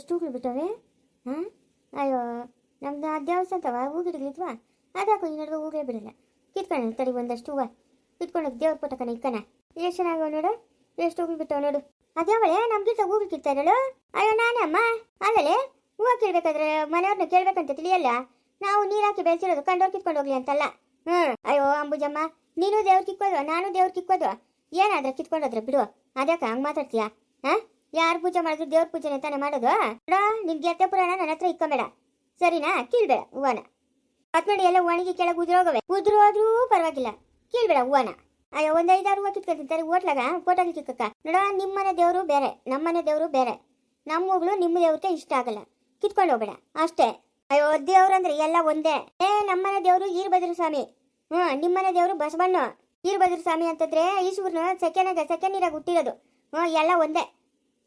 ಎಷ್ಟು ಹೂಗಳು ಬಿಟ್ಟವೆ ಹಾಂ ಅಯ್ಯೋ, ನಮ್ದು ಆ ದೇವಸ್ಥಾನವ ಹೂ ಗಿಡಗಳಿದ್ವಾ ಅದಕ್ಕೂ ಈ ನಡುವೆ ಹೂಗೇ ಬಿಡಲ್ಲ. ಕಿತ್ಕೊಂಡು ತಡಿ ಒಂದಷ್ಟು ಹೂವ. ಕಿತ್ಕೊಂಡು ದೇವ್ರ ಪುಟಕನ ಇಕ್ಕನ. ಎಷ್ಟು ಚೆನ್ನಾಗವ ನೋಡು. ಎಷ್ಟು ಹೂಗಳು ಬಿಟ್ಟವ ನೋಡು ಅದ್ಯಾವಳೆ ನಮ್ಗಿಂತ ಹೂಗಳು ಕಿತ್ತಾ ಇರೋಳು ಅಯ್ಯೋ ನಾನೇ ಅಮ್ಮ ಆಮೇಲೆ ಹೂವು ಕೇಳ್ಬೇಕಾದ್ರೆ ಮನೆಯವ್ರನ್ನ ಕೇಳ್ಬೇಕಂತ ತಿಳಿಯಲ್ಲ? ನಾವು ನೀರು ಹಾಕಿ ಬೆಳೆಸಿರೋದು ಕಂಡೋರ್ ಕಿತ್ಕೊಂಡು ಹೋಗ್ಲಿ ಅಂತಲ್ಲ. ಹ್ಞೂ ಅಯ್ಯೋ, ಅಂಬುಜಮ್ಮ. ನೀನು ದೇವ್ರು ಕಿಕ್ಕೋದು ನಾನು ದೇವ್ರು ಕಿಕ್ಕೋದು ಏನಾದ್ರೆ ಕಿತ್ಕೊಂಡೋದ್ರೆ ಬಿಡು. ಅದಕ್ಕೆ ಹಂಗೆ ಮಾತಾಡ್ತೀಯಾ? ಹಾ? ಯಾರು ಪೂಜೆ ಮಾಡಿದ್ರು ದೇವ್ರ ಪೂಜೆನೆ ತಾನೇ ಮಾಡೋದು? ನೋಡ ನಿನ್ ಪುರಾಣ ನನ್ನ ಹತ್ರ ಇಕ್ಕೊಂಬೇಡ. ಸರಿನಾ? ಕೀಳ್ಬೇಡ, ಹೂವನ. ಮತ್ ನೋಡಿ ಎಲ್ಲ ಒಣಗಿ ಕೆಳಗೆ ಉದುರೋಗವೆ ಉದುರೋದ್ರೂ ಪರವಾಗಿಲ್ಲ. ಕೀಳ್ಬೇಡ, ಹೂವನ. ಅಯ್ಯೋ, ಒಂದ್ ಐದಾರು ಹೂವು ಕಿತ್ಕೊತಿರ್ತಾರೆ ಹೋಟ್ಲಾಗ? ಫೋಟೋಗೆ ಕಿಕ್ಕಕ್ಕ. ನೋಡ, ನಿಮ್ಮನೆ ದೇವರು ಬೇರೆ, ನಮ್ಮನೆ ದೇವರು ಬೇರೆ. ನಮ್ಮ ಹೂಗಳು ನಿಮ್ಮ ದೇವ್ರಿಗೆ ಇಷ್ಟ ಆಗಲ್ಲ. ಕಿತ್ಕೊಂಡು ಹೋಗ್ಬೇಡ, ಅಷ್ಟೇ. ಅಯ್ಯೋ ದೇವ್ರು ಅಂದ್ರೆ ಎಲ್ಲ ಒಂದೇ. ಏ, ನಮ್ಮನೆ ದೇವರು ಈರ್ಭದ್ರ ಸ್ವಾಮಿ. ಹ್ಮ್, ನಿಮ್ಮನೆ ದೇವರು ಬಸವಣ್ಣ. ಈರ್ಭದ್ರ ಸ್ವಾಮಿ ಅಂತಂದ್ರೆ ಈಶ್ವರನ ಸೆಕೆಂಡ್ ಸೆಕೆಂಡ್ ನೀರಾಗ ಹುಟ್ಟಿರೋದು. ಹ್ಮ್, ಎಲ್ಲ ಒಂದೇ.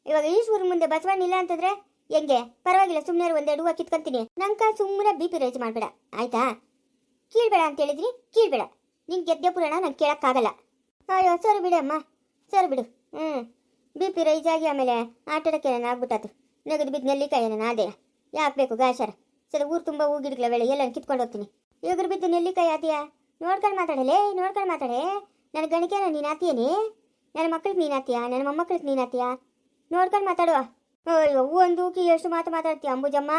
ಇವಾಗ ಈಶ್ವರ ಮುಂದೆ ಬಸವಣ್ಣ ಇಲ್ಲ ಅಂತಂದ್ರೆ ಹೆಂಗೆ? ಪರವಾಗಿಲ್ಲ ಸುಮ್ಮನೆ ಒಂದೆರಡು ಹೂವು ಕಿತ್ಕೊಂತೀನಿ. ನಂಕ ಸುಮ್ಮನೆ ಬಿ ಪಿ ರೇಜ್ ಮಾಡಬೇಡ. ಆಯ್ತಾ? ಕೀಳ್ಬೇಡ ಅಂತ ಹೇಳಿದ್ರಿ, ಕೀಳ್ಬೇಡ. ನಿನ್ ಗೆದ್ದೆ ಪುರಾಣ ನಂಗೆ ಕೇಳಕ್ಕಾಗಲ್ಲ. ಅಯ್ಯೋ, ಸರಿ ಬಿಡಿ ಅಮ್ಮ. ಸರಿ ಬಿಡು. ಹ್ಞೂ ಬಿ ಪಿ ರೈಸ್ ಆಗಿ ಆಮೇಲೆ ಆಟಡಕ್ಕೆ ಏನೇನು ಆಗ್ಬಿಟ್ಟು ನಗದು ಬಿದ್ದು ನೆಲ್ಲಿಕಾಯಿ ಏನೇನು ಅದೇ ಯಾಕೆ ಬೇಕು ಗಾಶರ ಸರಿ, ಊರು ತುಂಬ ಹೂ ಗಿಡಗಳ ವೇಳೆ ಎಲ್ಲ ಕಿತ್ಕೊಂಡು ಹೋಗ್ತೀನಿ. ಇವಾಗ ಬಿದ್ದು ನೆಲ್ಲಿಕಾಯಿ ಆದಿಯಾ? ನೋಡ್ಕೊಂಡು ಮಾತಾಡಲೇ? ನೋಡ್ಕೊಂಡು ಮಾತಾಡೇ ನನ್ನ ಗಣಿಕೆನ ನೀನು ಆತೀಯನೇ? ನನ್ನ ಮಕ್ಳಿಗೆ ನೀನು ಆತೀಯಾ? ನನ್ನ ಮೊಮ್ಮಕ್ಳಿಗೆ ನೀನು ಆತೀಯಾ? ನೋಡ್ಕೊಂಡು ಮಾತಾಡುವ. ಅಯ್ಯೋ ಒಂದು ಕಿ ಎಷ್ಟು ಮಾತು ಮಾತಾಡ್ತೀಯ ಅಂಬುಜಮ್ಮ?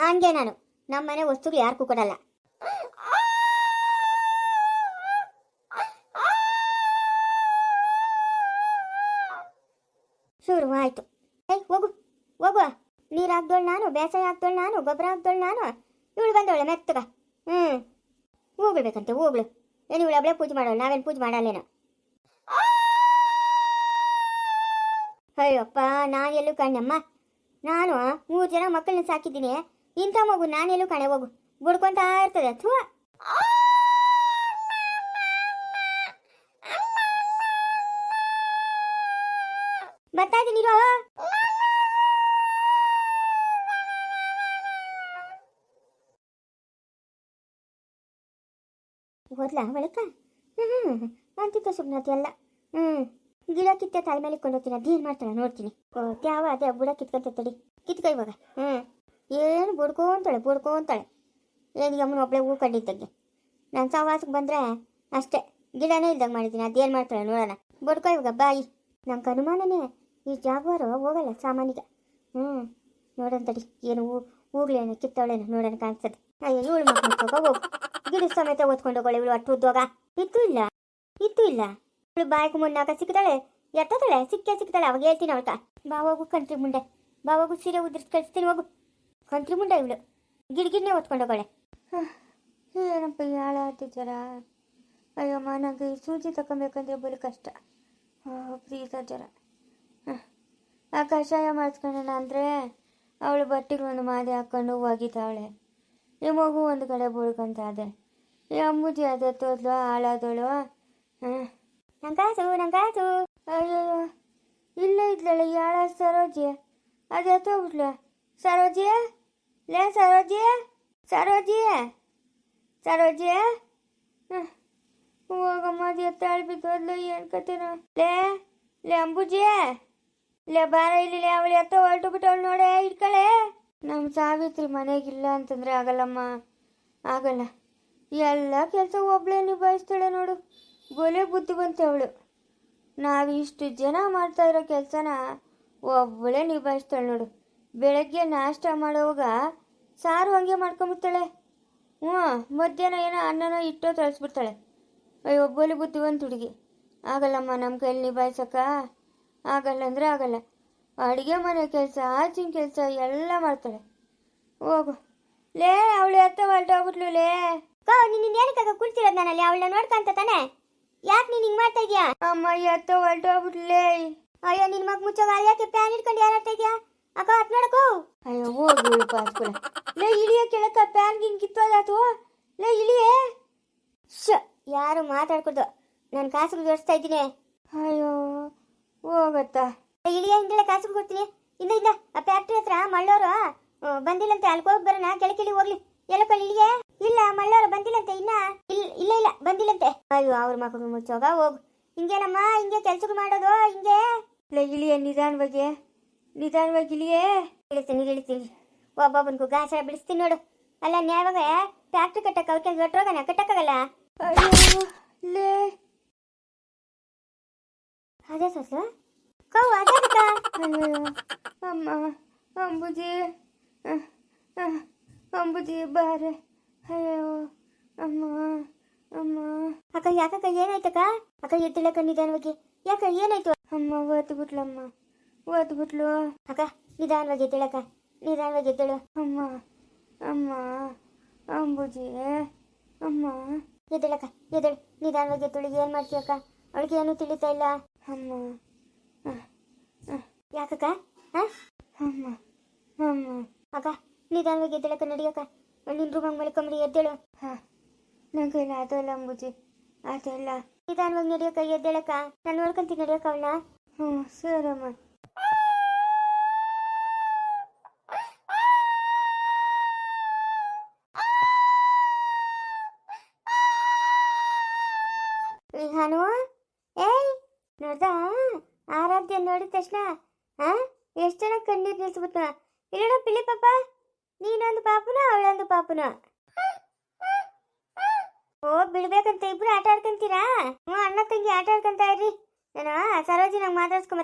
ಹಂಗೆ ನಾನು. ನಮ್ಮ ಮನೆ ವಸ್ತುಗಳು ಯಾರಿಗೂ ಕೊಡಲ್ಲ. ಶುರು, ಆಯ್ತು. ಏಯ್, ಹೋಗು, ಹೋಗುವ. ನೀರು ಹಾಕ್ದೋಳು ನಾನು, ಬೇಸಾಯ ಹಾಕ್ದೋಳು ನಾನು, ಗೊಬ್ಬರ ಹಾಕ್ದೋಳು ನಾನು. ಇವಳು ಬಂದವಳೆ ಮೆತ್ತಗ. ಹ್ಞೂ ಹೋಗ್ಬೇಕಂತೆ ಹೋಗ್ಳು. ಏನು ಇವಳು ಪೂಜೆ ಮಾಡೋಳು, ನಾವೇನು ಪೂಜೆ ಮಾಡಲ್ಲೇನು? ಅಯ್ಯಪ್ಪ, ನಾನು ಎಲ್ಲೂ ಕಣ್ಣಮ್ಮ. ನಾನು ಮೂರು ಜನ ಮಕ್ಕಳನ್ನ ಸಾಕಿದ್ದೀನಿ. ಇಂಥ ಮಗು ನಾನೆಲ್ಲೂ ಕಣೆ ಹೋಗು. ಬುಡ್ಕೊಂತ ಇರ್ತದೆ. ಅಥವಾ ಬರ್ತಾ ಇದ್ದೀನಿ ಹೋದ್ಲಾ ಒಳಕ ಹ್ಞೂ ಅಂತಿತ್ತು ಸುಮ್ಮನೆ ಎಲ್ಲ ಹ್ಞೂ ಗಿಡ ಕಿತ್ತ ತಲೆ ಮೇಲೆ ಕೊಂಡೋಗ್ತೀನಿ ಅದೇನು ಮಾಡ್ತಾಳೆ ನೋಡ್ತೀನಿ. ಯಾವ ಅದೇ, ಬುಡ ಕಿತ್ಕೊಂತ ತಡಿ. ಕಿತ್ಕೊ ಇವಾಗ. ಹ್ಞೂ ಏನು ಬುಡ್ಕೊಂತಾಳೆ ಬುಡ್ಕೊಂತಾಳೆ. ಏನು ಅಮ್ಮನ ಒಬ್ಳೆ ಹೂ ಕಂಡಿದ್ದಂಗೆ ನಾನು ಸಹವಾಸಕ್ಕೆ ಬಂದರೆ ಅಷ್ಟೇ. ಗಿಡನೇ ಇಲ್ದಂಗೆ ಮಾಡಿದ್ದೀನಿ ಅದೇನು ಮಾಡ್ತಾಳೆ ನೋಡೋಣ. ಬುಡ್ಕೊ ಇವಾಗ, ಬಾಯಿ. ನಂಗೆ ಅನುಮಾನನೇ ಈ ಜಾಗವಾರ ಹೋಗಲ್ಲ ಸಾಮಾನಿಗೆ ಹ್ಞೂ ನೋಡೋಣ ತಡಿ, ಏನು ಹೂ, ಹೂಗಳೇನು ಕಿತ್ತವಳೇನು ನೋಡೋಣ ಕಾಣಿಸ್ತದೆ. ಅಯ್ಯೋ, ಇವಳು ಮಕ್ಕಳು ಹೋಗು. ಗಿಡ ಸಮೇತ ಓದ್ಕೊಂಡು ಹೋಗೋಳು ಇವಳು ಅಟ್ಟು ಉದ್ದೋಗ. ಇತ್ತು ಇಲ್ಲ. ಇತ್ತು ಇಲ್ಲ. ಇವಳು ಬಾಯ್ಕು ಮುನ್ನಾಕ ಸಿಕ್ತಾಳೆ ಎತ್ತತಾಳೆ? ಸಿಕ್ಕೇ ಸಿಕ್ತಾಳೆ ಅವಾಗ ಹೇಳ್ತೀನಿ ಅವಳ್ಕ. ಬಾ ಹೋಗು ಕಂತ್ರಿ ಮುಂಡೆ ಬಾ ಸೀರೆ ಉದ್ರಿಸಿ ಕಳಿಸ್ತೀನಿ, ಹೋಗು. ಕಂತ್ರಿ ಮುಂಡೆ ಇವಳು. ಗಿಡ್ಗಿಡ್ನೇ ಓದ್ಕೊಂಡು ಹೋಗೋಳೆ. ಏನಪ್ಪ ಜರ ಅಯ್ಯಮ್ಮ ನನಗೆ ಈ ಸೂಜಿ ತಗೊಬೇಕಂದ್ರೆ ಬರೀ ಕಷ್ಟ. ಪ್ಲೀಸ್ ಜರ ಆ ಕಷಾಯ ಮಾಡಿಸ್ಕೊಂಡಣ ಅಂದರೆ ಅವಳು ಬಟ್ಟೆಗೆ ಒಂದು ಮಾದೆ ಹಾಕ್ಕೊಂಡು ಹೋಗಿದ್ದಾವಳೆ ಈ ಮಗು ಒಂದು ಕಡೆ ಬುಡ್ಕೊಂತ ಅದೆ ಈ ಅಮ್ಮೂಜಿ ಅದೇ ತೋದ್ಲು ಹಾಳಾದವಳು ಹಾಂ ನಂಗಾಸು ನಂಗಾಸು ಅಯ್ಯೋ, ಇಲ್ಲೇ ಇದ್ಲಲ್ಲ ಯಾಳ ಸರೋಜಿ. ಅದು ತೋಗ್ಬಿಟ್ಲು ಸರೋಜಿ? ಲೇ ಸರೋಜಿ? ಸರೋಜಿ? ಸರೋಜಿ. ಹೋಗಮ್ಮ ಅದು ಎತ್ತಾಳ್ ಬಿದ್ದೋದ್ಲು ಏನು ಕತೆನೋ ಲೇ ಲೇ ಅಂಬುಜಿ. ಲೇ ಬಾರ ಇಲ್ಲಿ ಅವಳು ಎತ್ತ ಹೊರಟು ಬಿಟ್ಟವಳು ನೋಡೆ ಇಟ್ಕಳೆ. ನಮ್ಮ ಸಾವಿತ್ರಿ ಮನೆಗಿಲ್ಲ ಅಂತಂದ್ರೆ ಆಗಲ್ಲಮ್ಮ. ಆಗಲ್ಲ. ಎಲ್ಲ ಕೆಲಸ ಒಬ್ಳೆ ನಿಭಾಯಿಸ್ತಾಳೆ ನೋಡು. ಗೊಲೆ ಬಂತೆ ನಾವು ಇಷ್ಟು ಜನ ಮಾಡ್ತಾ ಇರೋ ಕೆಲಸನ ಒಬ್ಬಳೇ ನಿಭಾಯಿಸ್ತಾಳೆ ನೋಡು. ಬೆಳಗ್ಗೆ ನಾಷ್ಟ ಮಾಡೋವಾಗ ಸಾರು ಹಂಗೆ ಮಾಡ್ಕೊಂಬಿಡ್ತಾಳೆ. ಹ್ಞೂ, ಮಧ್ಯಾಹ್ನ ಏನೋ ಅನ್ನನೋ ಇಟ್ಟೋ ತಳಿಸ್ಬಿಡ್ತಾಳೆ. ಅಯ್ಯೋ ಬುದ್ಧಿ ಬುದ್ಧಿವಂತ ಹುಡುಗಿ. ಆಗಲ್ಲಮ್ಮ ನಮ್ಮ ಕೈಲಿ ನಿಭಾಯಿಸಕ್ಕ? ಆಗಲ್ಲ ಅಂದರೆ ಆಗಲ್ಲ. ಅಡುಗೆ ಮನೆ ಕೆಲಸ, ಆಚಿನ ಕೆಲಸ ಎಲ್ಲ ಮಾಡ್ತಾಳೆ. ಹೋಗು. ಲೇ, ಅವಳು ಎತ್ತ ಹೊರಟೋಗ್ಬಿಟ್ಲು ಲೇ. ಕಾ ನಿನ್ನ ಏನಕ್ಕಾಗ ಕುಳ್ತಿರೋದು ನಾನಲ್ಲಿ ಅವಳನ್ನ ನೋಡ್ಕೊಂತ ತಾನೆ? ಯಾಕೆ ನೀನು ಹಿಂಗೆ ಮಾಡ್ತಾ ಇದೀಯಾ? ಅಮ್ಮ ಎತ್ತ ಹೊರಟೋಗ್ಬಿಟ್ಲೇ ಅಯ್ಯೋ ನಿನ್ ಮಗ ಮುಚ್ಚೋಗ ಯಾಕೆ ಪ್ಯಾನ್ ಇಟ್ಕೊಂಡು ಯಾರು ಆಡ್ತಾ ಇದೀಯಾ? ಅಕ್ಕ ಅತ್ ನೋಡಕು ಅಯ್ಯೋ ಹೋಗಿ ಪಾಸ್ಕೊಳ ಲೇ ಇಳಿಯ ಕೆಳಕ ಪ್ಯಾನ್ ಗಿಂಗ್ ಕಿತ್ತೋದಾತು ಲೇ ಇಳಿಯೇ. ಶ ಯಾರು ಮಾತಾಡ್ಕೊಡ್ದು ನಾನು ಕಾಸು ಜೋಡಿಸ್ತಾ ಇದ್ದೀನಿ. ಅಯ್ಯೋ ಹೋಗತ್ತಾ. ಇಳಿಯ ಹಿಂದೆಲ್ಲ ಕಾಸು ಕೊಡ್ತೀನಿ. ಇಂದ ಇಂದ ಆ ಫ್ಯಾಕ್ಟ್ರಿ ಹತ್ರ ಮಳ್ಳೋರು ಬಂದಿಲ್ಲಂತೆ ಅಲ್ಕೋಗಿ ಬರೋಣ. ಕೆಳಕಿಳಿ ಹೋಗ್ಲಿ. ಎಲ್ಲ ಇಳಿಗೆ ಇಲ್ಲ ಮಳ್ಳೋರು ಬಂದಿಲ್ಲಂತೆ, ಇನ್ನ ಇಲ್ಲ ಇಲ್ಲ ಇಲ್ಲ, ಬಂದಿಲ್ಲಂತೆ. ಅಯ್ಯೋ, ಅವ್ರ ಮಕ್ಕಳು ಮುಚ್ಚೋಗ, ಹೋಗು. ಹಿಂಗೇನಮ್ಮ ಹಿಂಗೆ ಕೆಲ್ಸಗಳು ಮಾಡೋದು, ಹಿಂಗೆ. ಇಲ್ಲ, ಇಳಿಯ, ನಿಧಾನವಾಗಿ. ನಿಧಾನವಾಗಿ ಇಲ್ಲಿಯೇ ಇಳಿತೀನಿ ಇಳಿತೀನಿ ಒಬ್ಬೊಬ್ಬನಿಗೂ ಗಾಸ ಬಿಡಿಸ್ತೀನಿ ನೋಡು. ಅಲ್ಲ ನ್ಯಾವಾಗ ಫ್ಯಾಕ್ಟ್ರಿ ಕಟ್ಟಕ್ಕೆ ಅವ್ರ ಕೆಲಸ ಹೊಟ್ಟೋಗಣ ಕಟ್ಟಕ್ಕಾಗಲ್ಲ? ಲೇ. ಅದೇ ಸೊಸು ಕೌ, ಅದೇ ಅಮ್ಮ, ಅಂಬುಜಿ. ಅಂಬುಜಿ, ಬಾರೆ. ಅಯ್ಯೋ, ಅಮ್ಮ ಅಮ್ಮ. ಅಕ್ಕ, ಯಾಕಕ್ಕ, ಏನಾಯ್ತಕ್ಕ? ಅಕ್ಕ ಎದ್ದಿಳಕ್ಕ ನಿಧಾನವಾಗಿ. ಯಾಕ, ಏನಾಯ್ತು? ಅಮ್ಮ ಓದ್ ಬಿಟ್ಲಮ್ಮ ಓದ್ ಬಿಟ್ಲು ಅಕ್ಕ, ನಿಧಾನವಾಗಿ ಎದ್ದಿಳಕ್ಕ. ನಿಧಾನವಾಗಿ ಎದ್ದಳು. ಅಮ್ಮ ಅಮ್ಮ, ಅಂಬುಜಿ, ಅಮ್ಮ. ಎದ್ದಳಕ್ಕ, ಎದ್ದಳು. ನಿಧಾನವಾಗಿ ಎದ್ದೇಳು. ಏನು ಮಾಡ್ತೀಯಕ್ಕ ಅವಳಿಗೆ ಏನೂ ತಿಳಿತಾ ಇಲ್ಲ. ಅಮ್ಮ. ಯಾಕಕ್ಕ? ಹಾಂ ಅಮ್ಮ ಅಮ್ಮ. ಅಕ್ಕ, ನಿಧಾನವಾಗಿ ಎದ್ದಳಕ್ಕ ನಡಿಯಕ್ಕ ನಿನ್ನ ರೂಮಾಗ ಮಲ್ಕೊಂಬಿಡಿ, ಎದ್ದೇಳು. ಹಾಂ. ನಂಗೇನು ಅದಲ್ಲ ಅಂಬುಜಿ ಅದಲ್ಲ. ನಿಧಾನವಾಗಿ ನಡೆಯೋಕ ಎದ್ದೇಳಕ್ಕ. ನಾನು ನೋಡ್ಕೊಂತೀನಿ ನಡೆಯೋಕ ಅವಳ ಹ್ಞೂ ಸರಮ್ಮ ಹಾನು? ಏಯ್, ನೋಡ್ದ? ಆರಾಧ್ಯ ನೋಡಿದ ತಕ್ಷಣ ಹಾ ಎಷ್ಟು ಜನ ಕಣ್ಣೀರು ನಿಲ್ಸ್ಬಿಟ್ಟ ಇಲ್ಲೋಡ ಪಿಲಿ ಪಾಪ? ನೀನೊಂದು ಪಾಪನ, ಅವಳೊಂದು ಪಾಪನ. ಓ, ಬಿಡ್ಬೇಕಂತ, ಇಬ್ರು ಆಟ ಆಡ್ಕೊಂತೀರಾ? ಹ್ಞೂ ಅಣ್ಣ ತಂಗಿ ಆಟ ಆಡ್ಕೊಂತ ಇರ್ರಿ. ನಾನು ಸರೋಜಿನಾಗ ಮಾತಾಡ್ಸ್ಕೊಂಡ್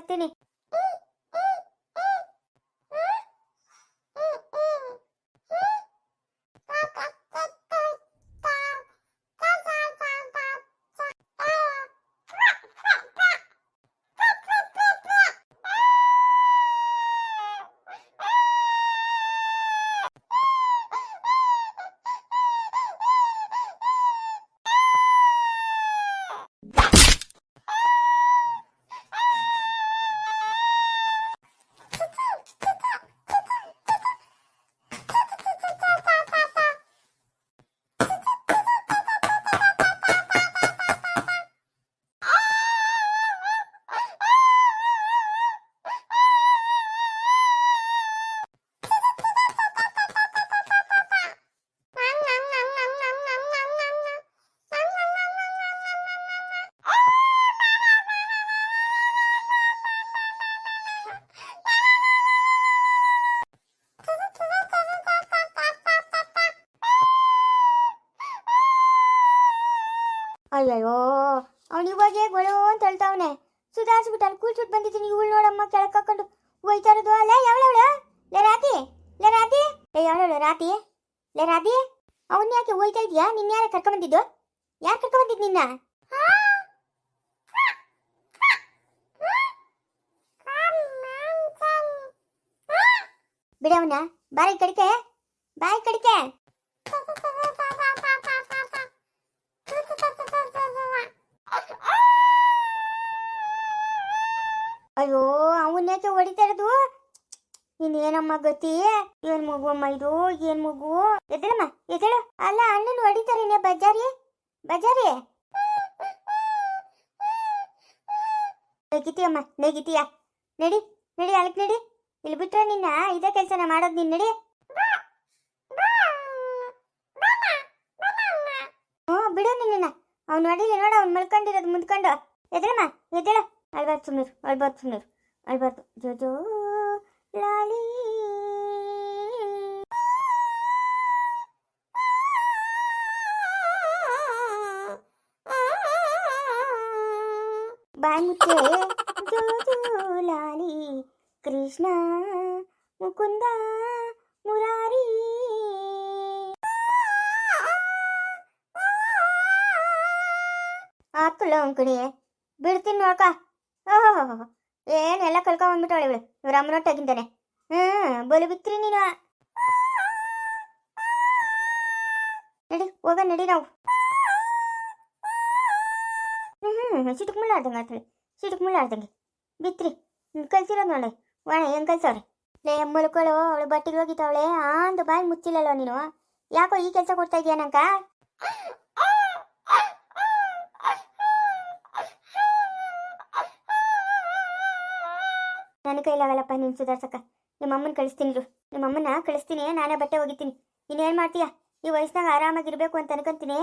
ಅಯ್ಯಯ್ಯೋ ಅವ್ನು ಇವಾಗೇ ಗೊಳೋ ಅಂತ ಹೇಳ್ತಾವನೆ. ಸುಧಾರಿಸ್ಬಿಟ್ಟು ಕೂರ್ಸ್ಬಿಟ್ಟು ಬಂದಿದ್ದೀನಿ, ಇವಳು ನೋಡಮ್ಮ ಕೆಳಕ್ ಹಾಕೊಂಡು ಹೋಯ್ತಾ ಇರೋದು ಅಲ್ಲ, ಯಾವಳವಳು? ಲೇ ರಾತಿ ಲೇ ರಾತಿ ಏ, ಯಾವಳವಳು ರಾತಿ ಲೇ ರಾತಿ ಅವನ್ ಯಾಕೆ ಹೋಯ್ತಾ ಇದೆಯಾ? ನಿನ್ನ ಯಾರ ಕರ್ಕೊಂಬಂದಿದ್ದು ಯಾರು ಕರ್ಕೊಂಬಂದಿದ್ದು ನಿನ್ನ? ಬಿಡವನ ಬಾರಿ ಕಡಿಕೆ ಬಾಯಿ ಕಡಿಕೆ. ಹೊಡಿತಾ ಇರೋದು? ಏನಮ್ಮ ಗತಿ? ಏನ್ ಮಗು ಅಮ್ಮ ಇದು? ಏನ್ ಮಗು? ಎದ್ದೇಳಮ್ಮ, ಎದ್ದೇಳು. ಅಲ್ಲ, ಅಣ್ಣನ ಹೊಡಿತಾರೇನೆ ಬಜಾರಿ? ಬಜಾರಿ? ನೆಗಿತೀಯಮ್ಮ, ನೆಗಿತೀಯ. ನಡಿ ನಡಿ, ಅಳಕ್ ನಡಿ. ಇಲ್ಲಿ ಬಿಟ್ರೆ ನಿನ್ನ ಇದೇ ಕೆಲಸನ ಮಾಡೋದು ನೀನ್, ನಡಿ. ಹ್ಞೂ, ಬಿಡು ನಿನ್ನ. ಅವ್ನು ನೋಡಿಲ್ಲ ನೋಡ, ಅವ್ನು ಮಲ್ಕೊಂಡಿರೋದು, ಮುಂದ್ಕೊಂಡು. ಎದ್ದೇಳಮ್ಮ, ಎದ್ದೇಳ. ಅಳ್ಬಾರ್ದು ಸುಮ್ಮನಿರು ಅಳ್ಬಾರ್ದು ಸುಮ್ಮನಿರು ಅಳ್ಬಾರ್ದು ಜೋ ಜೋ ಲಾಲಿ ಬಾಯ್ ಮುಚ್ಚೆ ಜೋ ಜೋ ಲಾಲಿ ಕೃಷ್ಣ ಮುಕುಂದ ಮುರಾರಿ ಆತುಳ ಕಣಿ ಬಿಡ್ತೀನಿ ನೋಡ್ಕ ಓಹೋ ಏನೆಲ್ಲ ಕಲ್ಕೊಂಬಂದ್ಬಿಟ್ಟವಳೆ ಇವಳು. ಇವ್ರ ಅಮ್ಮನೊಟ್ಟಾಗಿದ್ದಾನೆ ಹ್ಮ್, ಬಲು ಬಿತ್ರಿ ನೀನು. ನಡಿ, ಹೋಗ, ನಡಿ ನಾವು. ಹ್ಞೂ ಆಡ್ದಂಗೆ ಆತಳಿ ಸಿಟುಕ್ ಮುಳ್ಳ ಆಡ್ದಂಗೆ. ಬಿತ್ರಿ ಕಲ್ಸಿರೋದು ನೋಡಿ. ವಾಣ, ಹೆಂಗೆ ಕಲ್ಸವ್ರೆ? ಲೇ ಮಲ್ಕೊಳ್ಳೋ ಅವಳು ಬಟ್ಟೆಗೆ ಆ ಆಂದು ಬಾಯಿ ಮುಚ್ಚಿಲ್ಲಲ್ವ ನೀನು. ಯಾಕೋ ಈ ಕೆಲಸ ಕೊಡ್ತಾ ಇದೀಯ ನಂಕ ನನ್ನ ಕೈಲಾಗಲ್ಲಪ್ಪ ನೀನು ಸುಧಾರ್ಸಕ್ಕ. ನಿಮ್ಮ ಅಮ್ಮನ ಕಳಿಸ್ತೀನಿ ನಿಮ್ಮ ಅಮ್ಮನ ಕಳಿಸ್ತೀನಿ ನಾನೇ ಬಟ್ಟೆ ಒಗಿತೀನಿ. ಇನ್ನೇನು ಮಾಡ್ತೀಯ? ಈ ವಯಸ್ಸಿನಾಗ ಆರಾಮಾಗಿರಬೇಕು ಅಂತ ಅನ್ಕೊಂತೀನಿ.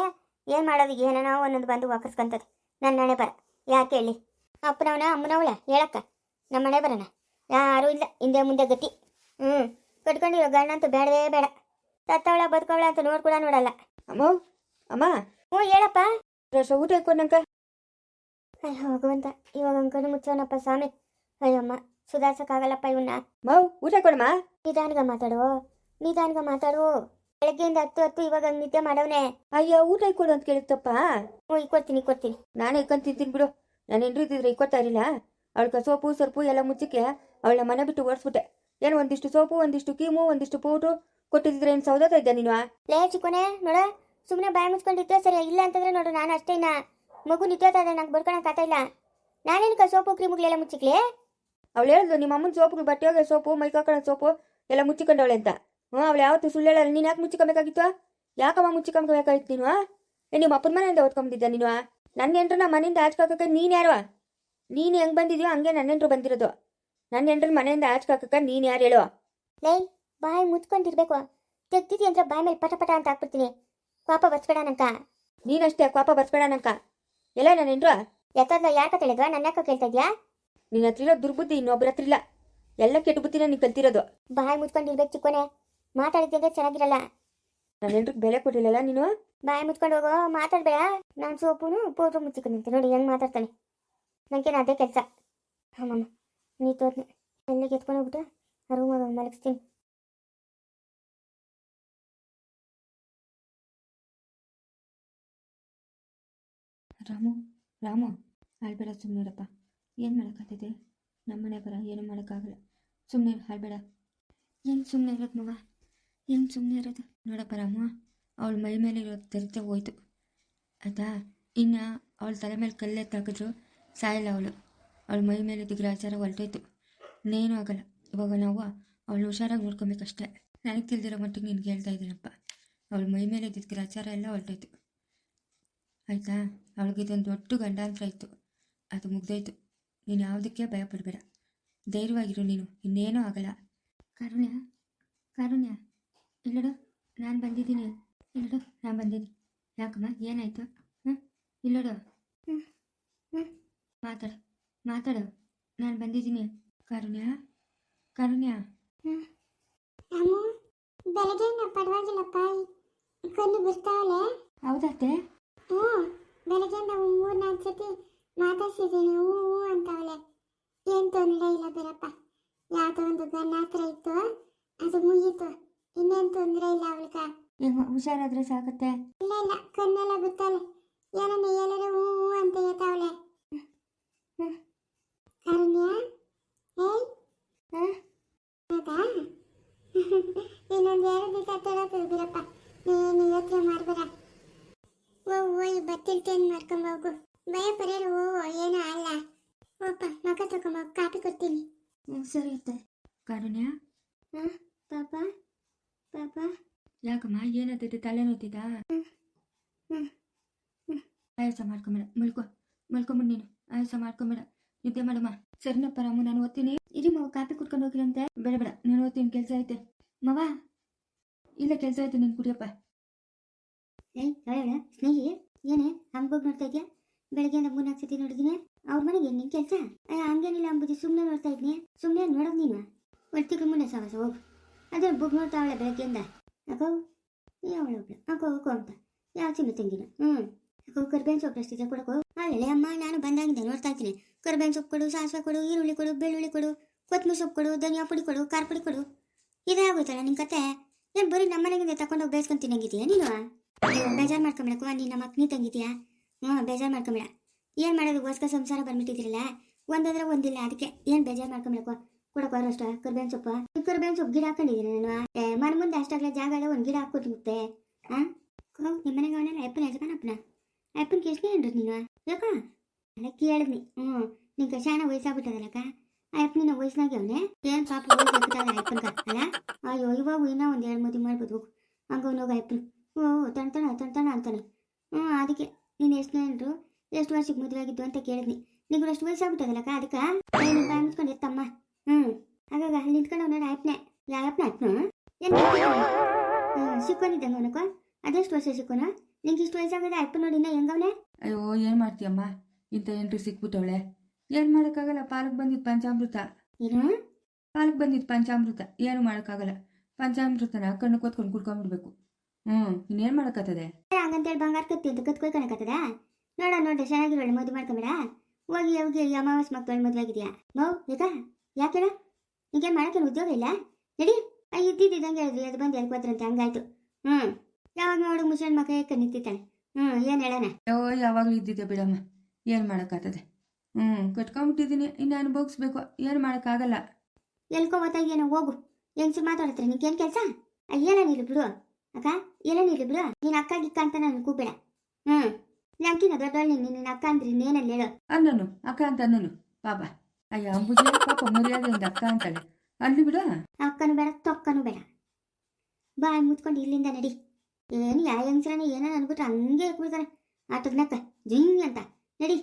ಏನು ಮಾಡೋದು ಏನೋ ಒಂದೊಂದು ಬಂದು ವಾಕರ್ಸ್ಕೊಂತದೆ. ನನ್ನ ಹಣೆ ಬರ. ಯಾಕೆ ಹೇಳಿ? ಅಪ್ಪನವನ ಅಮ್ಮನವಳ ಹೇಳಕ್ಕ. ನಮ್ಮ ಮನೆ ಬರೋಣ ಯಾರೂ ಇಲ್ಲ. ಹಿಂದೆ ಮುಂದೆ ಗತಿ ಹ್ಞೂ ಕಟ್ಕೊಂಡಿರೋ ಗಂಡ ಅಂತೂ ಬೇಡವೇ ಬೇಡ. ಸತ್ತವಳ ಬದುಕವಳ ಅಂತ ನೋಡ್ ಕೂಡ ನೋಡಲ್ಲ. ಅಮ್ಮ ಅಮ್ಮ. ಹ್ಞೂ ಹೇಳಪ್ಪ. ರಸ ಊಟ ಇಟ್ಕೊಂಡಂಕ ಅಯ್ಯೋ ಭಗವಂತ. ಇವಾಗ ಅಂಕಣ ಮುಚ್ಚೋಣಪ್ಪ ಸ್ವಾಮಿ. ಅಯ್ಯಮ್ಮ ಸುಧಾರ್ಸಕ್ಕಾಗಲ್ಲಪ್ಪ ಇವನ್ನ. ಮೌ ಊಟ ಕೊಡಮ್ಮ ನಿಧಾನಗ ಮಾತಾಡು. ನಿಧಾನಗ ಮಾತಾಡು. ಬೆಳಗ್ಗೆಯಿಂದ ಹತ್ತು ಹತ್ತು ಇವಾಗ ನಿದ್ದೆ ಮಾಡವ್ನೆ. ಅಯ್ಯೋ ಊಟ ಕೊಡು ಅಂತ ಕೇಳುತ್ತಪ್ಪ ಹ್ಞೂ ಇಕ್ಕೊಡ್ತೀನಿ ಕೊಡ್ತೀನಿ ನಾನು ಇಕ್ಕೊಂಡ್ ತಿಂತೀನಿ ಬಿಡು. ನಾನು ಹೆಂಡ್ರು ಇದ್ದಿದ್ರೆ ಇಕ್ಕೊತಾ ಇರಲಿಲ್ಲ. ಅವಳ ಸೋಪು ಸರ್ಪು ಎಲ್ಲ ಮುಚ್ಚಕ್ಕೆ ಅವಳ ಮನೆ ಬಿಟ್ಟು ಓಡಿಸ್ಬಿಟ್ಟೆ. ಏನು ಒಂದಿಷ್ಟು ಸೋಪು ಒಂದಿಷ್ಟು ಕೀಮು ಒಂದಿಷ್ಟು ಪೌಡ್ರು ಕೊಟ್ಟಿದ್ರೆ ಏನು ಸೌದತಾ ಇದ್ದ ನೀನು? ಲೇ ಚಿಕ್ಕೋನೆ ನೋಡ. ಸುಮ್ಮನೆ ಬಾಯಿ ಮುಚ್ಕೊಂಡಿದ್ದೆ ಸರಿ ಇಲ್ಲ ಅಂತಂದ್ರೆ ನೋಡು ನಾನು ಅಷ್ಟೇನಾ ಮಗು ನಿದ್ದೆ ಇದೆ ನಂಗೆ ಬರ್ಕೊಳಕ್ ಆತ ಇಲ್ಲ. ನಾನೇನಕ್ಕ ಸೋಪು ಕ್ರೀಮುಗಳೆಲ್ಲ ಮುಚ್ಚಿಕ್ಲಿ? ಅವಳು ಹೇಳಿದ್ಲು ನಿಮ್ಮ ಅಮ್ಮನ ಸೋಪುಗಳು ಬಟ್ಟೆಯೋಗೆ ಸೋಪು ಮೈಕಾಕಳ ಸೋಪು ಎಲ್ಲ ಮುಚ್ಚಿಕೊಂಡವಳೆ ಅಂತ. ಹ್ಞೂ ಅವಳು ಯಾವತ್ತು ಸುಳ್ಳು ಹೇಳಲ್ಲ. ನೀನು ಯಾಕೆ ಮುಚ್ಚಿಕೊಬೇಕಾಗಿತ್ತು ಯಾಕಮ್ಮ ಮುಚ್ಚಿಕೊಂಬೇಕಾಗಿತ್ತು ನೀನು ಏ ನಿಮ್ಮ ಅಪ್ಪನ ಮನೆಯಿಂದ ಓದ್ಕೊಂಬಿದ್ದ ನೀನು ನನ್ನ ಹೆಂಡ್ರು ನಮ್ಮ ಮನೆಯಿಂದ ಆಚ್ಕಾಕಕ್ಕೆ ನೀನು ಯಾರು ನೀನು ಹೆಂಗೆ ಬಂದಿದ್ಯೋ ಹಂಗೆ ನನ್ನ ಹೆಂಡ್ರು ಬಂದಿರೋದು. ನನ್ನ ಹೆಂಡ್ರ ಮನೆಯಿಂದ ಆಚ್ಕಾಕಕ್ಕೆ ನೀನು ಯಾರು ಹೇಳು. ಲೇ ಬಾಯಿ ಮುಚ್ಕೊಂಡಿರ್ಬೇಕು. ತೆಗ್ದಿದ್ದಿ ಅಂದ್ರೆ ಬಾಯಿ ಮೇಲೆ ಪಟ ಪಟ ಅಂತ ಹಾಕ್ಬಿಡ್ತೀನಿ. ಕೋಪ ಬರ್ಸ್ಬೇಡ ನಂಕ ನೀನಷ್ಟೇ ಕೋಪ ಬರ್ಸ್ಬೇಡ ನಂಕ ಎಲ್ಲ ನನ್ನ ಹೆಂಡ್ರು ಯಾಕಂದ್ರೆ ಯಾಕೆ ತಿಳಿದ್ವಾ ನನ್ನ ಯಾಕೆ ಕೇಳ್ತಾ ಇದ್ಯಾ? ನಿನ್ನ ಹತ್ರ ಇರೋ ದುರ್ಬುದ್ಧಿ ಇನ್ನೊಬ್ರ ಹತ್ರ ಇಲ್ಲ. ಎಲ್ಲ ಕೆಟ್ಟ ಬುದ್ಧಿನ ನೀನು ಕಲ್ತಿರೋದು. ಬಾಯಿ ಮುಚ್ಕೊಂಡಿರ್ಬೇಕು ಚಿಕ್ಕೋನೆ ಮಾತಾಡಿದ್ದೆ ಚೆನ್ನಾಗಿರಲ್ಲ. ನನ್ನ ಹೆಂಡ್ರಿಗೆ ಬೆಲೆ ಕೊಟ್ಟಿಲ್ಲಲ್ಲ ನೀನು? ಬಾಯಿ ಮುಚ್ಕೊಂಡು ಹೋಗೋ ಮಾತಾಡ್ಬೇಡ. ನಾನು ಸೋಪುನು ಪೌಡ್ರು ಮುಚ್ಚಿಕೊಂಡಂತೆ ನೋಡಿ ಹೆಂಗ್ ಮಾತಾಡ್ತಾನೆ. ನಂಗೇನು ಅದೇ ಕೆಲಸ. ಹಾಂ ನೀ ತೋರ್ನೆ. ಎಲ್ಲಿಗೆ ಎತ್ಕೊಂಡು ಹೋಗ್ಬಿಟ್ಟು ಆ ರೂಮಾಗ ಮಲಗಿಸ್ತೀನಿ. ರಾಮು ರಾಮು. ಹಾಳ್ಬೇಡ ಸುಮ್ಮನಿರಪ್ಪ ಏನು ಮಾಡೋಕ್ಕಾಗ್ತೈತೆ ನಮ್ಮ ಮನೆ ಬರ ಏನು ಮಾಡೋಕ್ಕಾಗಲ್ಲ. ಸುಮ್ಮನೆ ಹಾಳ್ಬೇಡ ಏನು ಸುಮ್ಮನೆ ಇರೋದು ಮಗ? ಏನು ಸುಮ್ಮನೆ ಇರೋದು? ನೋಡಪ್ಪ ರಾಮ, ಅವಳ ಮೈ ಮೇಲೆ ಇರೋ ತರಿತೆ ಹೋಯ್ತು. ಆಯ್ತಾ? ಇನ್ನು ಅವಳ ತಲೆ ಮೇಲೆ ಕಲ್ಲೇ ತಾಕಿದ್ರು ಸಾಯಿಲ್ಲ ಅವಳು. ಅವಳ ಮೈ ಮೇಲೆ ಗ್ರಾಚಾರ ಹೊಲ್ಟೋಯ್ತು ಇನ್ನೇನು ಆಗಲ್ಲ. ಇವಾಗ ನಾವು ಅವಳು ಹುಷಾರಾಗಿ ನೋಡ್ಕೊಬೇಕಷ್ಟೇ. ನನಗೆ ತಿಳಿದಿರೋ ಮಟ್ಟಿಗೆ ನಿನ್ಗೆ ಹೇಳ್ತಾ ಇದ್ದೀನಪ್ಪ. ಅವಳ ಮೈ ಮೇಲೆ ಇದ್ದಿದ್ದ ಗ್ರಾಚಾರ ಎಲ್ಲ ಹೊರಟೋಯ್ತು. ಆಯಿತಾ? ಅವಳಿಗೆ ಇದೊಂದು ದೊಡ್ಡ ಗಂಡಾಂತರ ಇತ್ತು. ಅದು ಮುಗ್ದೋಯ್ತು. ನೀನು ಯಾವುದಕ್ಕೆ ಭಯ ಪಡಬೇಡ ಧೈರ್ಯವಾಗಿರು ನೀನು. ಇನ್ನೇನೂ ಆಗಲ್ಲ. ಕರುಣ್ಯ ಕರುಣ್ಯ ಇಲ್ಲಡು ನಾನು ಬಂದಿದ್ದೀನಿ. ಇಲ್ಲಡು ನಾನು ಬಂದಿದ್ದೀನಿ ಯಾಕಮ್ಮ ಏನಾಯ್ತು? ಹಾಂ? ಇಲ್ಲಡು. ಮಾತಾಡು ಮಾತಾಡು. ನಾನು ಬಂದಿದ್ದೀನಿ. ಕರುಣ್ಯ ಕರುಣ್ಯ ಬೆಳಗ್ಗೆಯಿಂದ ಪರವಾಗಿಲ್ಲಪ್ಪ. ಕಣ್ಣು ಬಿಡ್ತಾವಲೆ ಹೌದತ್ತೆ. ಹ್ಞೂ ಬೆಳಗ್ಗೆಯಿಂದ ಮೂರು ನಾಲ್ಕು ಸತಿ ಮಾತಾಡ್ಸಿದ್ದೀನಿ ಹೂ ಹ್ಞೂ ಅಂತವಳೆ ಏನು ತೊಂದರೆ ಇಲ್ಲ ಬಿಡಪ್ಪ. ಯಾವುದೋ ಒಂದು ಗನ್ನ ಹತ್ರ ಇತ್ತು ಅದು ಮುಗೀತು. ಇನ್ನೇನು ತೊಂದರೆ ಇಲ್ಲ ಅವಳಿಗ. ಹುಷಾರಾದ್ರೆ ಸಾಕತ್ತೆ. ಇಲ್ಲ ಇಲ್ಲ. ಕಣ್ಣೆಲ್ಲ ಗೊತ್ತಲ್ಲ ಏನನ್ನ ಹ್ಞೂ ಹ್ಞೂ ಅಂತ ಹೇಳ್ತಾವಳೆ ಅರಣ್ಯ? ಏಯ್. ಹೌದಾ? ಇನ್ನೊಂದು ಎರಡು ದಿವಸ ತಡೋದು ಬಿಡಪ್ಪ. ನೀನು ಯೋಚನೆ ಮಾಡ್ಬೇಡ. ಓ ಓಯ್ ಬತ್ತಿಲ್ತೇನು ಮಾಡ್ಕೊಂಬ ಹೋಗು. ಭಯ ಪಡೆಯಲು ಏನೂ ಅಲ್ಲ. ಓಪ ಮಗ ತಗೊಂಬ ಕಾಪಿ ಕೊಡ್ತೀನಿ. ಹ್ಞೂ ಸರಿ ಅತ್ತೆ. ಕಾರುಣ್ಯ? ಹಾಂ ಪಾಪ? ಪಾಪ? ಯಾಕಮ್ಮ ಏನಾಗ್ತೈತೆ ತಲೆ ನೋಯ್ತಿದ್ದಾ ಹ್ಮ್. ಹ್ಮ್. ಆಯಾಸ ಮಾಡ್ಕೊಂಬೇಡ. ಮಲ್ಕೋ ಮಲ್ಕೊಂಬಿಡು ನೀನು. ಆಯಾಸ ಮಾಡ್ಕೊಂಬೇಡ. ನಿದ್ದೆ ಮಾಡಮ್ಮ. ಸರಿನಪ್ಪ ರಾಮು ನಾನು ಓದ್ತೀನಿ. ಇರಿ ಮಾವ ಕಾಪಿ ಕುಟ್ಕೊಂಡು ಹೋಗಿರಂತೆ. ಬೇಡ ಬೇಡ ನಾನು ಓದ್ತೀನಿ ಕೆಲಸ ಐತೆ. ಮಾವ? ಇಲ್ಲ ಕೆಲಸ ಐತೆ ನೀನು ಕುಡಿಯಪ್ಪ. ಏಯ್ ಹೇಳ ಸ್ನೇಹಿ? ಏನೇ? ಹಂಗೋಗಿ ನೋಡ್ತಾ ಇದೆಯಾ? ಬೆಳಗ್ಗೆಯಿಂದ ಮೂರ್ನಾಲ್ಕು ಸತಿ ನೋಡಿದೀನಿ. ಅವ್ರ ಮನೆಗೆ ನಿನ್ ಕೆಲಸ? ಹಂಗೇನಿಲ್ಲ ಅಂಬುದು ಸುಮ್ಮನೆ ನೋಡ್ತಾ ಇದ್ನಿ. ಸುಮ್ಮನೆ ನೋಡೋದ್ ನೀನು? ಒಟ್ಟಿಗೆ ಮುಂದೆ ಸವಾಸ, ಹೋಗು. ಅದೇ ಬುಕ್ ನೋಡ್ತಾವಳೆ ಬೆಳಗ್ಗೆಯಿಂದ. ಅಕೋ ಯಾವಳು ಒಬ್ಳು. ಅಕೋ ಅಕೋ ಅಂತ. ಯಾವ ಚಿನ್ನ ತಂಗಿನ ಹ್ಞೂ ಅಕೋ, ಕರ್ಬೇವಿನ ಸೊಪ್ಪು ಎಷ್ಟಿದೆ ಕೊಡಕೋ. ಅಲ್ಲೇ ಅಮ್ಮ, ನಾನು ಬಂದಾಗಿಂದ ನೋಡ್ತಾ ಇದ್ದೀನಿ. ಕರ್ಬೇವಿನ ಸೊಪ್ಪು ಕೊಡು, ಸಾಸಿವೆ ಕೊಡು, ಈರುಳ್ಳಿ ಕೊಡು, ಬೆಳ್ಳುಳ್ಳಿ ಕೊಡು ಕೊತ್ತಂಬರಿ ಸೊಪ್ಪು ಕೊಡು, ಧನಿಯಾ ಪುಡಿ ಕೊಡು, ಖಾರ ಪುಡಿ ಕೊಡು. ಇದೇ ಆಗೋಯ್ತಲ್ಲ ನಿನ್ ಕತೆ? ಏನು ಬರೀ ನಮ್ಮನೆಗಿಂದ ತಕೊಂಡೋಗಿ ಬೇಯಿಸ್ಕೊಂಡು ತಿನ್ನಂಗಿದೀಯ ನೀನು? ಬೇಜಾರು ಮಾಡ್ಕೊಂಬೇಡಕ್ಕೂ ನೀನು ನಮ್ಮ ಅಕ್ಕನಿ ತಂಗಿದ್ಯಾ? ಹ್ಞೂ ಬೇಜಾರು ಮಾಡ್ಕೊಂಬೇಡ ಏನು ಮಾಡೋದು? ಗೋಸ್ಕರ ಸಂಸಾರ ಬಂದ್ಬಿಟ್ಟಿದ್ರಲ್ಲ ಒಂದಾದ್ರೆ ಒಂದಿಲ್ಲ, ಅದಕ್ಕೆ ಏನು ಬೇಜಾರು ಮಾಡ್ಕೊಂಬೇಡಕ್ಕೋ ಕೊಡಕ್ಕೋ ಅಷ್ಟು, ಕರ್ಬೇವಿನ ಸೊಪ್ಪು. ಕರ್ಬೇವಿನ ಸೊಪ್ಪು ಗಿಡ ಹಾಕೊಂಡಿದ್ದೀನಿ ನಾನು? ಮನ ಮುಂದೆ ಅಷ್ಟಾಗಲೇ ಜಾಗ ಎಲ್ಲ ಒಂದು ಗಿಡ ಹಾಕ್ಕೊಟ್ಬಿಟ್ಟೆ ಹಾಂ ನಿಮ್ಮ ಮನೆಗೆ ಅವನೆಲ್ಲ ಅಪ್ಪನ ಯಜಮಾನ ಅಪ್ಪನ? ಎಷ್ಟು ಏನ್ರಿ ನೀನು? ಯಾಕ ಅಲ್ಲ, ಕೇಳಿದ್ನಿ. ಹ್ಞೂ ನಿಂಗೆ ಶಾಣ ವಯಸ್ಸಾಗ್ಬಿಟ್ಟದಲ್ಲಕ್ಕ ಆ ಅಪ್ಪನಿನ ವಯಸ್ಸಿನಾಗೆ ಅವನೇ? ಏನು ಪಾಪ ವಯಸ್ಸಾಗ್ಬಿಟ್ಟದ ಅಪ್ಪನ್ಕ ಅಲ್ಲ? ಅಯ್ಯೋ ಇವಾಗ ಇನ್ನೂ ಒಂದು ಎರಡು ಮದುವೆ ಮಾಡ್ಬೋದು ಹಂಗೆ ಹೋಗ ಅಪ್ಪನ ಓ ತಣ್ತಣ ತಣ್ತಣ ಅಂತಾನೆ. ಹ್ಞೂ ಅದಕ್ಕೆ. ನೀನು ಎಷ್ಟು ಅಂದ್ರು ಎಷ್ಟು ವರ್ಷಕ್ಕೆ ಮದುವೆ ಆಗಿದ್ದು ಅಂತ ಕೇಳಿದ್ನಿ. ನಿಂಗೆ ಅಷ್ಟು ವಯಸ್ಸಾಗ್ಬಿಟ್ಟದಲ್ಲಕ್ಕ ಅದಕ್ಕೆ? ಏನು ಬಾಯಿ ಮುಚ್ಕೊಂಡು ತಮ್ಮ. ಹ್ಞೂ ಆಗಾಗ ಅಲ್ಲಿ ನಿಂತ್ಕೊಂಡು ಅವನ ಆಯ್ತನೆ. ಯಾವಪ್ಪನ ಆಯ್ತು ಏನು ಸಿಕ್ಕೊಂಡಿದ್ದಂಗೆ ಅವನಕ್ಕ? ಅದೆಷ್ಟು ವರ್ಷ ಸಿಕ್ಕೋನ? ನಿಂಗೆ ಇಷ್ಟು ವಯಸ್ಸಾಗಿದೆ ಆಯ್ತು ನೋಡಿ ಇನ್ನ ಹೆಂಗವನೆ ಅಯ್ಯೋ ಏನು ಮಾಡ್ತೀಯಮ್ಮ? ಇಂಥ ಎಂಟ್ರು ಸಿಕ್ಬಿಟ್ಟವಳೆ. ಏನು ಮಾಡೋಕ್ಕಾಗಲ್ಲ ಪಾಲಕ್ ಬಂದಿದ್ದು ಪಂಚಾಮೃತ. ಏನು? ಪಾಲಕ್ ಬಂದಿದ್ದು ಪಂಚಾಮೃತ. ಏನು ಮಾಡೋಕ್ಕಾಗಲ್ಲ. ಪಂಚಾಮೃತನ ಕಣ್ಣು ಕೊತ್ಕೊಂಡು ಕುಡ್ಕೊಂಡ್ಬಿಡ್ಬೇಕು ಹ್ಞೂ ಇನ್ನೇನು ಮಾಡೋಕ್ಕತ್ತದೆ ಹಂಗಂತೇಳಿ ಬಂಗಾರ ಕತ್ತಿ ಅಂತ ಕತ್ಕೊಯ್ಕೊಳಕತ್ತದ ನೋಡ ನೋಡ್ರಿ ಚೆನ್ನಾಗಿರೋಳು ಮದುವೆ ಮಾಡ್ಕೊಂಬೇಡ. ಹೋಗಿ ಹೋಗಿ ಅಮಾವಾಸ್ಯ ಮಕ್ಕಳು ಮದುವೆ ಆಗಿದ್ಯಾ? ಮೌ ಯಾಕ ಯಾಕೇಳ ನಿಂಗೆ ಮಾಡಕ್ಕೇನು ಉದ್ಯೋಗ ಇಲ್ಲ? ನಡಿ. ಇದ್ದಿದ್ದಂಗೆ ಹೇಳಿದ್ರಿ ಅದು ಬಂದು ಎಲ್ಕೋದ್ರಂತೆ ಹಂಗಾಯ್ತು. ಹ್ಮ್. ಯಾವಾಗ ನೋಡು ಮುಸಲ್ಮಾನ ಮಕ್ಕ ಏಕ ನಿಂತಿತ್ತಾನೆ ಹ್ಮ್ ಏನು ಹೇಳೋಣ? ಯೋ ಯಾವಾಗಲೂ ಇದ್ದಿದ್ದೆ ಬಿಡಮ್ಮ. ಏನು ಮಾಡಕ್ಕಾತದೆ ಹ್ಞೂ ಕಟ್ಕೊಂಬಿಟ್ಟಿದ್ದೀನಿ ಇನ್ನು ಅನುಭವಿಸ್ಬೇಕು. ಏನು ಮಾಡೋಕ್ಕಾಗಲ್ಲ. ಎಲ್ಕೋ ಏನೋ ಹೋಗು. ಹೆಂಗ್ಸು ಮಾತಾಡ್ತಾರೆ ನಿಂಗೇನು ಕೆಲಸ? ಏನ ಇಲ್ಲಿ ಬಿಡು. ಅಕ್ಕ ಎಲ್ಲ ನೀರು ಬಿಡು ನೀನ್ ಅಕ್ಕ ಗಿಕ್ಕ ಅಂತ ನಾನು ಕೂಬೇಡ ಹ್ಮ್. ನಂಕಿನ ದೊಡ್ಡವಳಿ ನೀನು ನಿನ್ನ ಅಕ್ಕ ಅಂದ್ರೆ ನೇನಲ್ಲಿ ಹೇಳು. ಅನ್ನನು ಅಕ್ಕ ಅಂತ ಅನ್ನನು. ಪಾಪ ಅಯ್ಯ ಅಂಬುಜಿ ಪಾಪ ಮರ್ಯಾದೆಯಿಂದ ಅಕ್ಕ ಅಂತಾಳೆ. ಅಲ್ಲಿ ಬಿಡು. ಅಕ್ಕನು ಬೇಡ ತೊಕ್ಕನು ಬೇಡ. ಬಾಯ್ ಮುತ್ಕೊಂಡು ಇಲ್ಲಿಂದ ನಡಿ. ಏನು ಯಾವ ಹೆಂಗ್ಸ್ರನ ಏನೋ ಅನ್ಬಿಟ್ರೆ ಹಂಗೆ ಬಿಡ್ತಾನೆ ಆಟದ್ನಕ್ಕ ಜಿಂಗ್ ಅಂತ. ನಡಿ.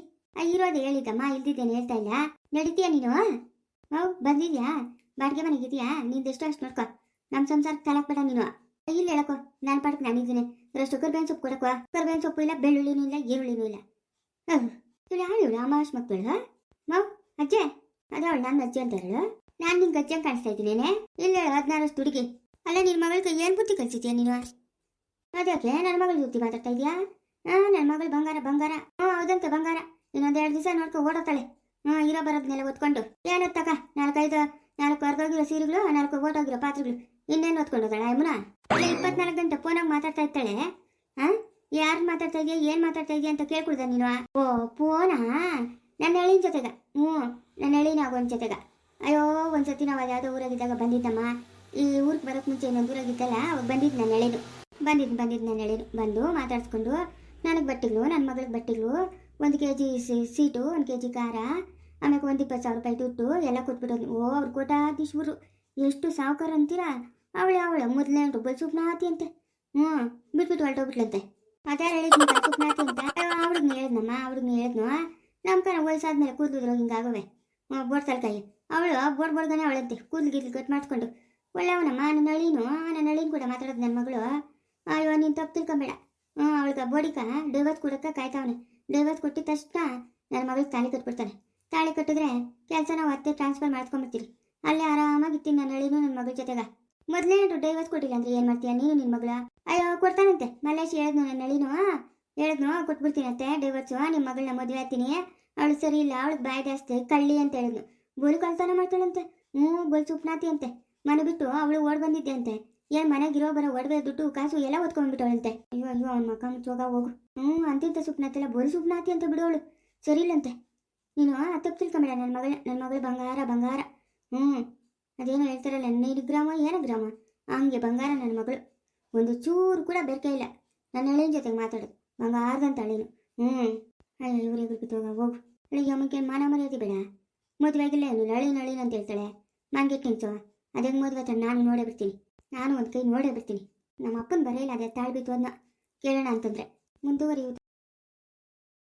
ಇರೋದು ಹೇಳಿದ್ದಮ್ಮ ಇಲ್ದಿದ್ದೇನೆ ಹೇಳ್ತಾ ಇಲ್ಲ. ನಡಿತೀಯ ನೀನು? ಹೌ ಬಂದಿದ್ಯಾ? ಬಾಡಿಗೆ ಮನೆಗಿದ್ಯಾ ನಿಂದೆಷ್ಟು ಅಷ್ಟು ನೋಡ್ಕೊ. ನಮ್ಮ ಸಂಸಾರ ತಲಕ್ ಬೇಡ ನೀನು. ಇಲ್ಲಿ ಹೇಳಕೋ ನಾನು ಪಾಡಕ್ಕೆ ನಾನಿದ್ದೀನಿ ಅಷ್ಟು ಕರ್ಬೇವಿನ ಸೊಪ್ಪು ಕೊಡಕ್ಕ ಕರ್ಬೇವಿನ ಸೊಪ್ಪು ಇಲ್ಲ, ಬೆಳ್ಳುಳ್ಳಿನೂ ಇಲ್ಲ, ಈರುಳ್ಳಿನೂ ಇಲ್ಲ. ಇವಳು ಯಾರು ಇವಳು ಅಮಾವಾಸ್ ಮಕ್ಕಳು ಮಾವ್ ಅಜ್ಜೆ. ಅದೇ ಅವಳು ನನ್ನ ಅಜ್ಜಿ ಅಂತ ಹೇಳು. ನಾನು ನಿಂಗೆ ಅಜ್ಜಿ ಕಾಣಿಸ್ತಾ ಇದ್ದೀನಿ ಇಲ್ಲ ಹದಿನಾರಷ್ಟು ಹುಡುಗಿ. ಅಲ್ಲ ನಿನ್ನ ಮಗಳಿಗೆ ಏನು ಬುದ್ಧಿ ಕಲಿಸಿದ್ಯಾ ನೀನು? ಅದ್ಯಾಕೆ ನನ್ನ ಮಗಳ ಬುದ್ಧಿ ಮಾತಾಡ್ತಾ ಇದೆಯಾ? ಹಾಂ ನನ್ನ ಮಗಳು ಬಂಗಾರ ಬಂಗಾರ. ಹ್ಞೂ ಹೌದಂತೆ, ಬಂಗಾರ. ಇನ್ನೊಂದು ಎರಡು ದಿವಸ ನೋಡ್ಕೊ ಓಡೋತಾಳೆ ಹ್ಞೂ ಇರೋ ಬರೋದನ್ನೆಲ್ಲ ಓದ್ಕೊಂಡು ಏನೋ ತಕ ನಾಲ್ಕೈದು, ನಾಲ್ಕು ಅರ್ಧೋಗಿರೋ ಸೀರೆಗಳು, ನಾಲ್ಕು ಓಟೋಗಿರೋ ಪಾತ್ರೆಗಳು. ಇನ್ನೇನು ಓದ್ಕೊಂಡು ಹೋದಾಳ ಯಮುನಾ? ಇಲ್ಲ, ಇಪ್ಪತ್ನಾಲ್ಕು ಗಂಟೆ ಫೋನಾಗ ಮಾತಾಡ್ತಾ ಇರ್ತಾಳೆ. ಹಾಂ ಯಾರು ಮಾತಾಡ್ತಾ ಇದೆಯಾ, ಏನು ಮಾತಾಡ್ತಾ ಇದೆಯಾ ಅಂತ ಕೇಳ್ಕೊಡ್ದ ನೀನು? ಓ ಫೋನಾ ನನ್ನ ಹೇಳಿನ ಜೊತೆಗ. ಹ್ಞೂ ನನ್ನ ಹೆಳಿನ ಒಂದು ಜೊತೆಗ. ಅಯ್ಯೋ, ಒಂದ್ಸತಿ ನಾವು ಅದ್ಯಾವುದೋ ಊರಾಗಿದ್ದಾಗ ಬಂದಿದ್ದಮ್ಮ. ಈ ಊರಿಗೆ ಬರೋಕ್ಕೆ ಮುಂಚೆ ಇನ್ನೊಂದು ಊರಾಗಿದ್ದಲ್ಲ ಅವಾಗ ಬಂದಿದ್ದು ನನ್ನ ಎಳೆದು ಬಂದಿದ್ದು ಬಂದಿದ್ದು ನನ್ನ ಎಳೆದು ಬಂದು ಮಾತಾಡ್ಸ್ಕೊಂಡು, ನನಗೆ ಬಟ್ಟಿಗಳು ನನ್ನ ಮಗಳಿಗೆ ಬಟ್ಟಿಗಳು ಒಂದು ಕೆ ಜಿ ಸೀಟು, ಒಂದು ಕೆ ಜಿ ಖಾರ ಆಮೇಲೆ ಒಂದು ಇಪ್ಪತ್ತು ಸಾವಿರ ರೂಪಾಯಿ ದುಡ್ಡು, ಎಲ್ಲ ಕೊಟ್ಬಿಟ್ಟು ಓ, ಅವ್ರು ಕೋಟಾಧೀಶ್ವರು ಎಷ್ಟು ಸಾವುಕಾರ ಅಂತೀರಾ? ಅವಳೆ, ಅವಳ ಮೊದಲನೇ ಸೂಪ್ನ ಸುಪ್ನಾತಿ ಅಂತೆ. ಹ್ಞೂ, ಬಿಟ್ಬಿಟ್ಟು ಹೊರಟೋಗ್ಬಿಟ್ಲಂತೆ. ಅದ್ಯಾರು ಹೇಳಿದ್ನು ಅಂತ. ಅವ್ರಿಗೆ ಹೇಳಿದ್ನಮ್ಮ ಅವ್ರಿಗೆ ಹೇಳಿದ್ನು? ನಮ್ಮ ಕಣ ವಯಸ್ಸಾದ್ಮೇಲೆ ಕೂದಲು ಹಿಂಗಾಗವೆ ಹ್ಞೂ ಬೋರ್ಡ್ ತಲಕಾಯಿ ಅವಳು ಬೋರ್ ಬೋಡ್ಗನೆ ಅವಳಂತೆ, ಕೂದಲು ಗಿದ್ಲು ಕಟ್ ಮಾಡಿಸ್ಕೊಂಡು ಒಳ್ಳೆಯವನಮ್ಮ, ನನ್ನ ಅಳಿನು, ನನ್ನ ಅಳಿನ ಕೂಡ ಮಾತಾಡೋದು ನನ್ನ ಮಗಳು. ಅಯ್ಯೋ, ನೀನು ತಪ್ಪು ತಿಳ್ಕೊಂಬೇಡ. ಹ್ಞೂ, ಅವಳಿಗೆ ಬೋಡಿಕ, ಡೈವರ್ಸ್ ಕೊಡೋಕೆ ಕಾಯ್ತಾವನೆ. ಡೈವರ್ಸ್ ಕೊಟ್ಟಿದ ತಕ್ಷಣ ನನ್ನ ಮಗಳಿಗೆ ತಾಳಿ ಕಟ್ಬಿಡ್ತಾನೆ. ತಾಳಿ ಕಟ್ಟಿದ್ರೆ ಕೆಲಸ ನಾವು ಅತ್ತೆ ಟ್ರಾನ್ಸ್ಫರ್ ಮಾಡ್ಕೊಂಬಿಡ್ತೀರಿ ಅಲ್ಲೇ ಆರಾಮಾಗಿ ಇತ್ತೀನಿ ನನ್ನ ಅಳಿನು, ನನ್ನ ಮಗಳ ಜೊತೆಗ. ಮೊದಲೇ ಐವತ್ತು ಕೊಟ್ಟಿಲ್ಲ ಅಂದ್ರೆ ಏನು ಮಾಡ್ತೀಯ? ನೀನು ನಿನ್ನ ಮಗಳ. ಅಯ್ಯೋ, ಕೊಡ್ತಾನಂತೆ. ಮಲ್ಲೇಶ್ ಹೇಳಿದ್ನು ನನ್ನ ನಳಿನು ಹೇಳಿದ್ನು, ಕೊಟ್ಬಿಡ್ತೀನಂತೆ ಡೈವರ್ಸು ನಿಮ್ಮ ಮಗಳನ್ನ ಮದುವೆ ಆಗ್ತೀನಿ. ಅವಳು ಸರಿ ಇಲ್ಲ ಅವಳಿಗೆ ಬಾಯಿ ಜಾಸ್ತಿ, ಕಳ್ಳಿ ಅಂತ ಹೇಳಿದ್ನು. ಬೋಲಿ ಕಳ್ತನ ಮಾಡ್ತಾಳಂತೆ. ಹ್ಞೂ, ಬೋಲ್ ಸುಪ್ನಾತಿ ಅಂತೆ. ಮನೆ ಬಿಟ್ಟು ಅವಳು ಓಡ್ ಬಂದಿದ್ದೆ ಅಂತೆ. ಏನ್ ಮನೆಗಿರೋ ಬರೋ ಒಡವೆ, ದುಡ್ಡು, ಕಾಸು ಎಲ್ಲ ಓದ್ಕೊಂಡ್ಬಿಟ್ಟವಳಂತೆ ಅಯ್ಯೋ ಅಯ್ಯೋ, ಅವ್ನ ಮಕ್ಕ ಮುಚ್ಚೋಗ ಹೋಗು. ಹ್ಞೂ, ಅಂತಿಂತ ಸುಪ್ನಾತಿ ಅಲ್ಲ, ಬೋಲ್ ಸುಪ್ನಾತಿ ಅಂತ ಬಿಡೋಳು. ಸರಿ ಇಲ್ಲಂತೆ. ನೀನು ತಪ್ಪು ತಿಳ್ಕೊಂಬೇಡ ನನ್ನ ಮಗಳ ನನ್ನ ಮಗಳು ಬಂಗಾರ ಬಂಗಾರ. ಹ್ಞೂ. ಅದೇನೋ ಹೇಳ್ತಾರಲ್ಲ ಹನ್ನೆರಡು ಗ್ರಾಮ, ಏನೋ ಗ್ರಾಮ? ಹಂಗೆ ಬಂಗಾರ ನನ್ನ ಮಗಳು. ಒಂದು ಚೂರು ಕೂಡ ಬೆರಕೆ ಇಲ್ಲ. ನನ್ನ ಎಳೆಯ ಜೊತೆಗೆ ಮಾತಾಡೋದು. ಬಂಗಾರದಂತ ಅಳಿನು ಹ್ಞೂ ಅಯ್ಯೋ ಇವ್ರಿಗೆ ಬಿತ್ತೋಗ ಹೋಗು. ಅಳಿಗೆ ಅಮ್ಮಕ್ಕೆ ಮಾನ ಮರ್ಯಾದೆ ಬೇಡ? ಮದುವೆ ಆಗಿಲ್ಲ ಏನು? ನಳಿನ ನಳಿನ ಅಂತ ಹೇಳ್ತಾಳೆ. ನನಗೆ ನಿಂತು ಅದೇ ಮದುವೆ ತಾನೆ ನಾನು ನೋಡೇ ಬರ್ತೀನಿ. ನಾನು ಒಂದು ಕೈ ನೋಡೇ ಬರ್ತೀನಿ. ನಮ್ಮ ಅಪ್ಪನ ಬರೆಯಲ್ಲ ಅದೇ ತಾಳ್ಬಿತ್ತು ಅದನ್ನ ಕೇಳೋಣ ಅಂತಂದ್ರೆ. ಮುಂದುವರಿಯುವುದು.